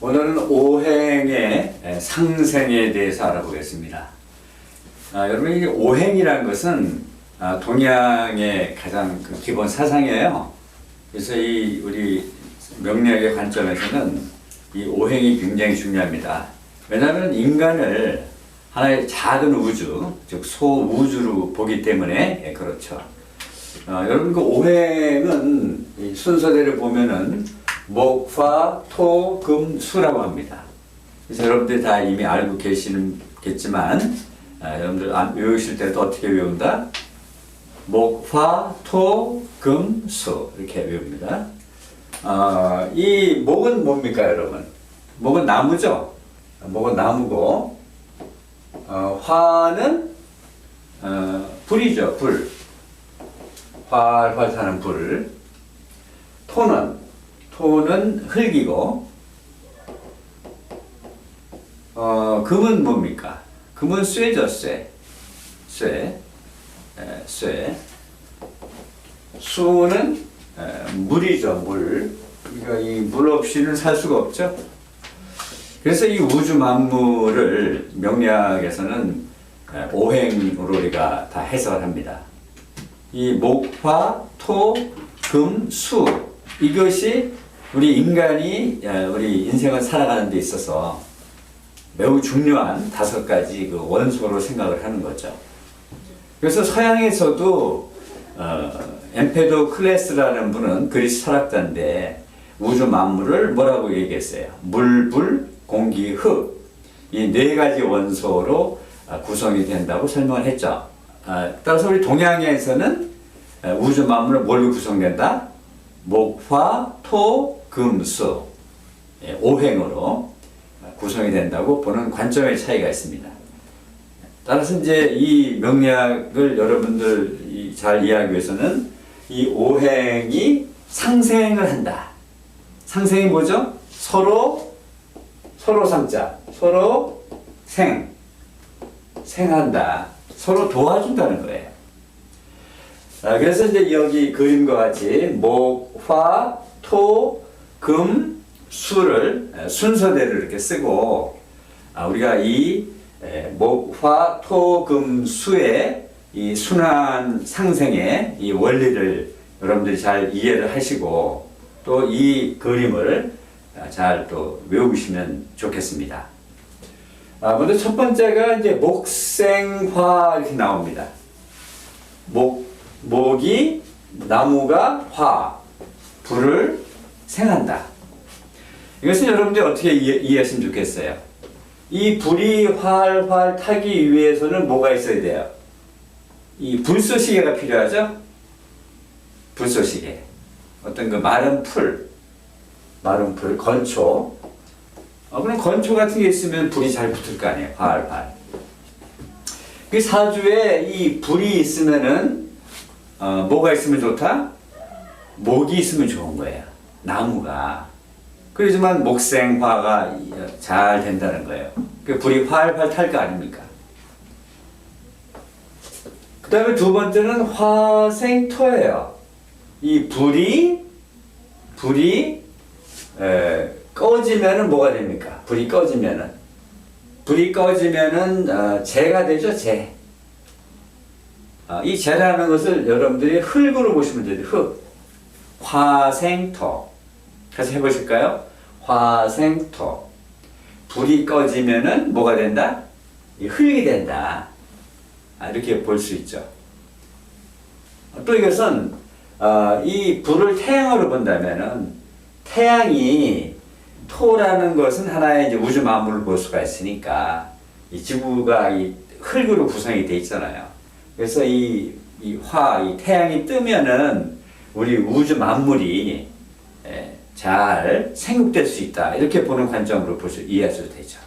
오늘은 오행의 상생에 대해서 알아보겠습니다. 아, 여러분 이 오행이라는 것은 아, 동양의 가장 그 기본 사상이에요. 그래서 이 우리 명리학의 관점에서는 이 오행이 굉장히 중요합니다. 왜냐하면 인간을 하나의 작은 우주, 즉 소우주로 보기 때문에 예, 그렇죠. 어, 여러분 그 오행은 이 순서대로 보면은 목, 화, 토, 금, 수라고 합니다. 그래서 여러분들이 다 이미 알고 계시겠지만 아, 여러분들 안- 외우실 때도 어떻게 외운다? 목, 화, 토, 금, 수 이렇게 외웁니다. 어, 이 목은 뭡니까 여러분? 목은 나무죠? 목은 나무고 어, 화는 어, 불이죠 불. 활활 타는 불. 토는 토는 흙이고 어 금은 뭡니까? 금은 쇠죠 쇠. 쇠. 에, 쇠. 수는 에, 물이죠 물. 우리가 이물 없이는 살 수가 없죠. 그래서 이 우주 만물을 명리학에서는 에, 오행으로 우리가 다 해석을 합니다. 이 목화, 토, 금, 수 이것이 우리 인간이 어, 우리 인생을 살아가는 데 있어서 매우 중요한 다섯 가지 그 원소로 생각을 하는 거죠. 그래서 서양에서도 어, 엠페도 클레스라는 분은 그리스 철학자인데 우주 만물을 뭐라고 얘기했어요? 물, 불, 공기, 흙. 이 네 가지 원소로 아, 구성이 된다고 설명을 했죠. 아, 따라서 우리 동양에서는 에, 우주 만물은 뭘로 구성된다? 목, 화, 토, 금, 수. 예, 오행으로 구성이 된다고 보는 관점의 차이가 있습니다. 따라서 이제 이 명리학을 여러분들 이잘 이해하기 위해서는 이 오행이 상생을 한다. 상생이 뭐죠? 서로 서로 상자, 서로 생, 생한다. 서로 도와준다는 거예요. 아, 그래서 이제 여기 그림과 같이 목, 화, 토, 금, 수를 에, 순서대로 이렇게 쓰고 아, 우리가 이 에, 목, 화, 토, 금, 수의 이 순환 상생의 이 원리를 여러분들이 잘 이해를 하시고 또 이 그림을 아, 잘또 외우시면 좋겠습니다. 아, 먼저 첫 번째가 이제 목생화 이렇게 나옵니다. 목, 목이 나무가 화, 불을 생한다. 이것은 여러분들이 어떻게 이해, 이해하시면 좋겠어요? 이 불이 활활 타기 위해서는 뭐가 있어야 돼요? 이 불쏘시개가 필요하죠? 불쏘시개. 어떤 그 마른 풀, 마른 풀, 건초. 어, 그럼 건초 같은 게 있으면 불이 잘 붙을 거 아니에요? 활활. 그 사주에 이 불이 있으면은 어, 뭐가 있으면 좋다? 목이 있으면 좋은 거예요. 나무가. 그러지만 목생화가 잘 된다는 거예요. 그 불이 활활 탈 거 아닙니까? 그 다음에 두 번째는 화생토예요. 이 불이, 불이, 에, 꺼지면은 뭐가 됩니까? 불이 꺼지면은. 불이 꺼지면은, 어, 재가 되죠, 재. 아, 이 재라는 것을 여러분들이 흙으로 보시면 돼요, 흙. 화생토. 같이 해보실까요? 화생토. 불이 꺼지면은 뭐가 된다? 이 흙이 된다. 아, 이렇게 볼 수 있죠. 또 이것은 어, 이 불을 태양으로 본다면은 태양이 토라는 것은 하나의 이제 우주 만물을 볼 수가 있으니까 이 지구가 이 흙으로 구성이 돼 있잖아요. 그래서 이, 이 화, 이 태양이 뜨면은 우리 우주 만물이 에, 잘 생육될 수 있다. 이렇게 보는 관점으로 보시, 이해하셔도 되죠.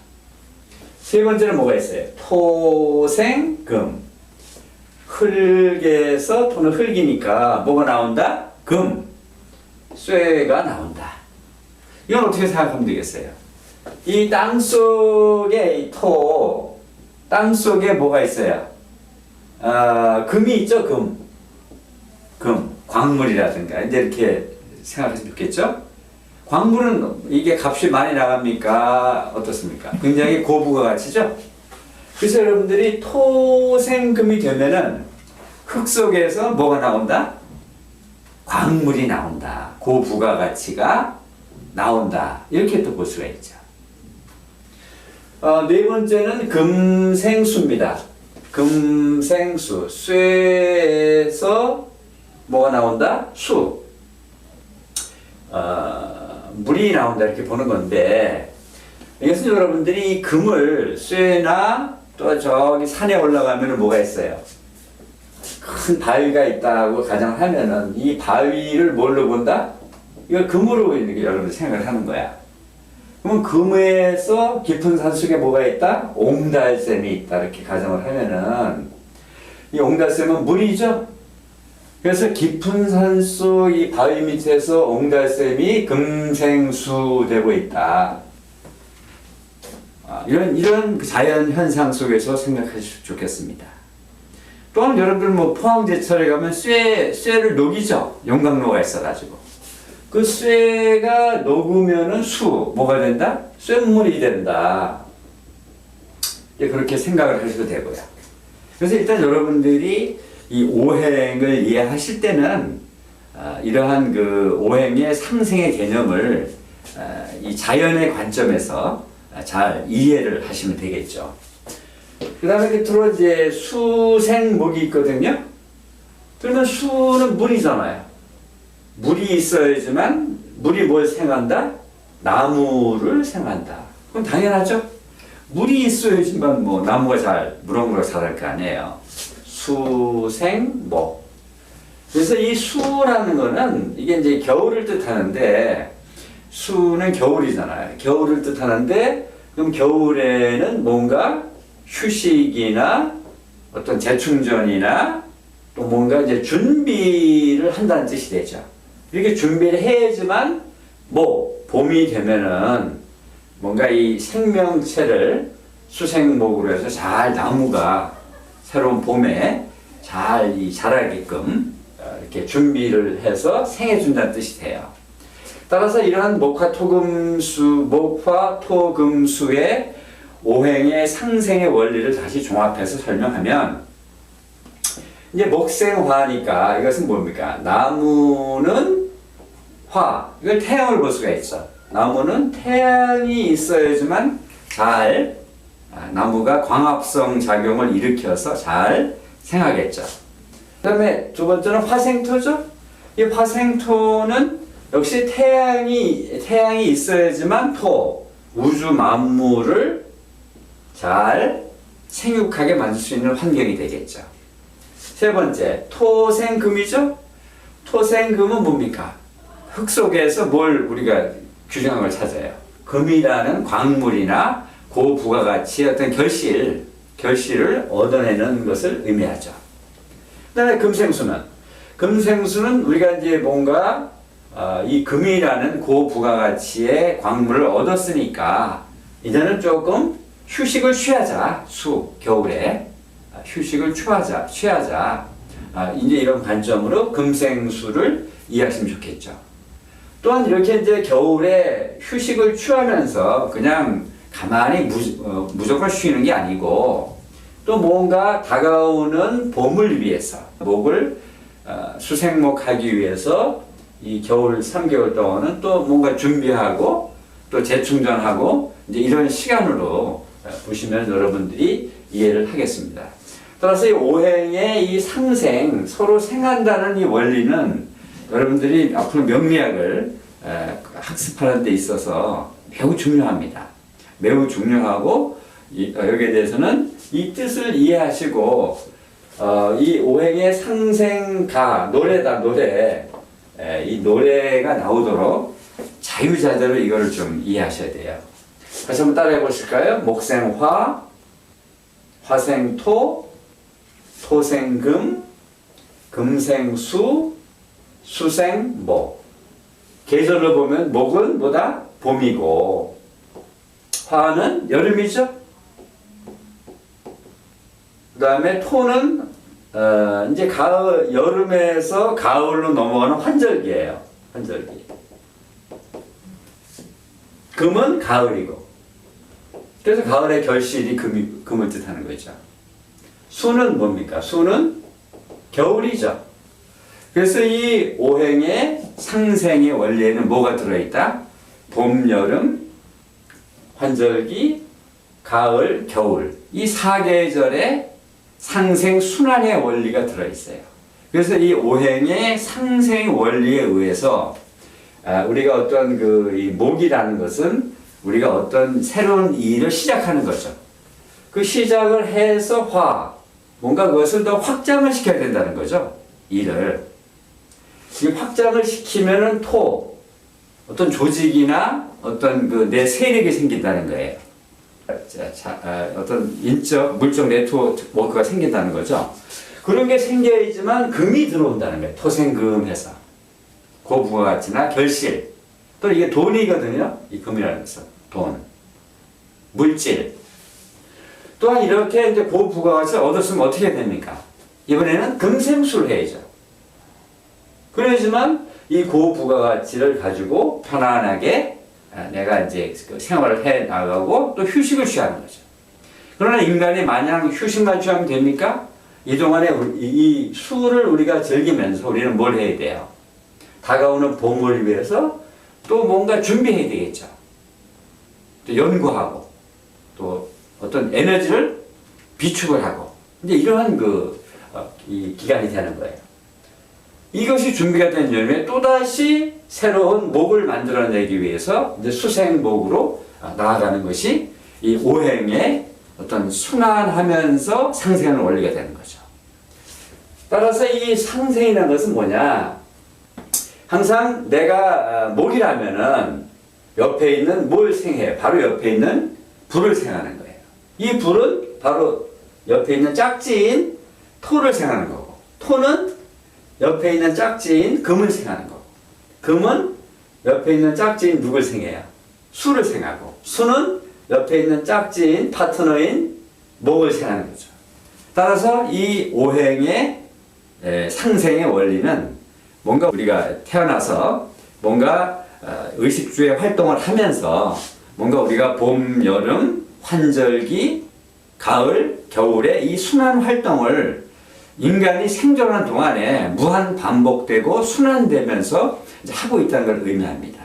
세 번째는 뭐가 있어요? 토생금. 흙에서 토는 흙이니까 뭐가 나온다? 금. 쇠가 나온다. 이건 어떻게 생각하면 되겠어요? 이 땅 속에 이 토, 땅 속에 뭐가 있어요? 아, 금이 있죠, 금. 금. 광물이라든가. 이제 이렇게 생각하시면 좋겠죠? 광물은 이게 값이 많이 나갑니까? 어떻습니까? 굉장히 고부가 가치죠? 그래서 여러분들이 토생금이 되면은 흙 속에서 뭐가 나온다? 광물이 나온다. 고부가 가치가 나온다. 이렇게 또 볼 수가 있죠. 어, 네 번째는 금생수입니다. 금생수. 쇠에서 뭐가 나온다? 수. 어, 물이 나온다. 이렇게 보는 건데, 이것은 여러분들이 이 금을 쇠나 또 저기 산에 올라가면 뭐가 있어요? 큰 바위가 있다고 가정하면은 이 바위를 뭘로 본다? 이걸 금으로 이렇게 여러분들 생각을 하는 거야. 그러면 금에서 깊은 산 속에 뭐가 있다? 옹달샘이 있다. 이렇게 가정을 하면은 이 옹달샘은 물이죠? 그래서 깊은 산속 이 바위 밑에서 옹달샘이 금생수 되고 있다. 아, 이런 이런 자연 현상 속에서 생각하시면 좋겠습니다. 또한 여러분들 뭐 포항제철에 가면 쇠 쇠를 녹이죠. 용광로가 있어가지고 그 쇠가 녹으면은 수 뭐가 된다? 쇳물이 된다. 그렇게 생각을 하셔도 되고요. 그래서 일단 여러분들이 이 오행을 이해하실 때는 아, 이러한 그 오행의 상생의 개념을 아, 이 자연의 관점에서 아, 잘 이해를 하시면 되겠죠. 그 다음에 끝으로 이제 수생목이 있거든요. 그러면 수는 물이잖아요. 물이 있어야지만 물이 뭘 생한다? 나무를 생한다. 그럼 당연하죠. 물이 있어야지만 뭐 나무가 잘 무럭무럭 자랄 거 아니에요. 수생 목. 그래서 이 수라는 거는 이게 이제 겨울을 뜻하는데 수는 겨울이잖아요. 겨울을 뜻하는데 그럼 겨울에는 뭔가 휴식이나 어떤 재충전이나 또 뭔가 이제 준비를 한다는 뜻이 되죠. 이렇게 준비를 해야지만 뭐 봄이 되면은 뭔가 이 생명체를 수생목으로 해서 잘 나무가 새로운 봄에 잘 이 자라게끔 어, 이렇게 준비를 해서 생해준다는 뜻이 돼요. 따라서 이러한 목화 토금수, 목화 토금수의 오행의 상생의 원리를 다시 종합해서 설명하면 이제 목생화니까 이것은 뭡니까? 나무는 화, 이걸 태양을 볼 수가 있어. 나무는 태양이 있어야지만 잘 아, 나무가 광합성 작용을 일으켜서 잘 생하겠죠. 그 다음에 두 번째는 화생토죠. 이 화생토는 역시 태양이 태양이 있어야지만 토 우주 만물을 잘 생육하게 만들 수 있는 환경이 되겠죠. 세 번째 토생금이죠. 토생금은 뭡니까? 흙 속에서 뭘 우리가 규정한 걸 찾아요. 금이라는 광물이나 고부가가치의 어떤 결실, 결실을 얻어내는 것을 의미하죠. 그 다음에 금생수는 금생수는 우리가 이제 뭔가 어, 이 금이라는 고부가가치의 광물을 얻었으니까 이제는 조금 휴식을 취하자 수 겨울에 아, 휴식을 취하자 취하자 아, 이제 이런 관점으로 금생수를 이해하시면 좋겠죠. 또한 이렇게 이제 겨울에 휴식을 취하면서 그냥 가만히 무, 어, 무조건 쉬는 게 아니고 또 뭔가 다가오는 봄을 위해서 목을 어, 수생목하기 위해서 이 겨울 3개월 동안은 또 뭔가 준비하고 또 재충전하고 이제 이런 시간으로 어, 보시면 여러분들이 이해를 하겠습니다. 따라서 이 오행의 이 상생 서로 생한다는 이 원리는 여러분들이 앞으로 명리학을 에, 학습하는 데 있어서 매우 중요합니다. 매우 중요하고 이, 어, 여기에 대해서는 이 뜻을 이해하시고 어, 이 오행의 상생가 노래다 노래 에, 이 노래가 나오도록 자유자재로 이거를 좀 이해하셔야 돼요. 다시 한번 따라해 보실까요? 목생화, 화생토, 토생금, 금생수, 수생목. 계절로 보면 목은 뭐다? 봄이고 화는 여름이죠. 그 다음에 토는 어, 이제 가을 여름에서 가을로 넘어가는 환절기예요. 환절기. 금은 가을이고. 그래서 가을의 결실이 금이, 금을 뜻하는 거죠. 수는 뭡니까? 수는 겨울이죠. 그래서 이 오행의 상생의 원리에는 뭐가 들어있다? 봄, 여름, 환절기, 가을, 겨울. 이 사계절의 상생 순환의 원리가 들어 있어요. 그래서 이 오행의 상생 원리에 의해서 아, 우리가 어떤 그이 목이라는 것은 우리가 어떤 새로운 일을 시작하는 거죠. 그 시작을 해서 화, 뭔가 그것을 더 확장을 시켜야 된다는 거죠. 일을. 이 확장을 시키면은 토, 어떤 조직이나 어떤 그 내 세력이 생긴다는 거예요. 자, 자, 아, 어떤 인적, 물적 네트워크가 생긴다는 거죠. 그런 게 생겨야지만 금이 들어온다는 거예요. 토생금해서. 고부가가치나 결실. 또 이게 돈이거든요. 이 금이라는 것은. 돈. 물질. 또한 이렇게 이제 고부가가치를 얻었으면 어떻게 됩니까? 이번에는 금생수를 해야죠. 그래야지만 이 고부가가치를 가지고 편안하게 아, 내가 이제 그 생활을 해 나가고 또 휴식을 취하는 거죠. 그러나 인간이 마냥 휴식만 취하면 됩니까? 이 동안에 이이 수를 우리가 즐기면서 우리는 뭘 해야 돼요? 다가오는 봄을 위해서 또 뭔가 준비해야 되겠죠. 또 연구하고 또 어떤 에너지를 비축을 하고 이제 이러한 그, 어, 이 기간이 되는 거예요. 이것이 준비가 된 열매 또다시 새로운 목을 만들어내기 위해서 이제 수생목으로 아, 나아가는 것이 이 오행의 어떤 순환하면서 상생하는 원리가 되는 거죠. 따라서 이 상생이라는 것은 뭐냐? 항상 내가 아, 목이라면은 옆에 있는 뭘 생해요? 바로 옆에 있는 불을 생하는 거예요. 이 불은 바로 옆에 있는 짝지인 토를 생하는 거고, 토는 옆에 있는 짝지인 금을 생하는 거고, 금은 옆에 있는 짝지인 누굴 생해요? 수를 생하고, 수는 옆에 있는 짝지인 파트너인 목을 생하는 거죠. 따라서 이 오행의 에, 상생의 원리는 뭔가 우리가 태어나서 뭔가 어, 의식주의 활동을 하면서 뭔가 우리가 봄, 여름, 환절기, 가을, 겨울의 이 순환 활동을 인간이 생존하는 동안에 무한 반복되고 순환되면서 하고 있다는 걸 의미합니다.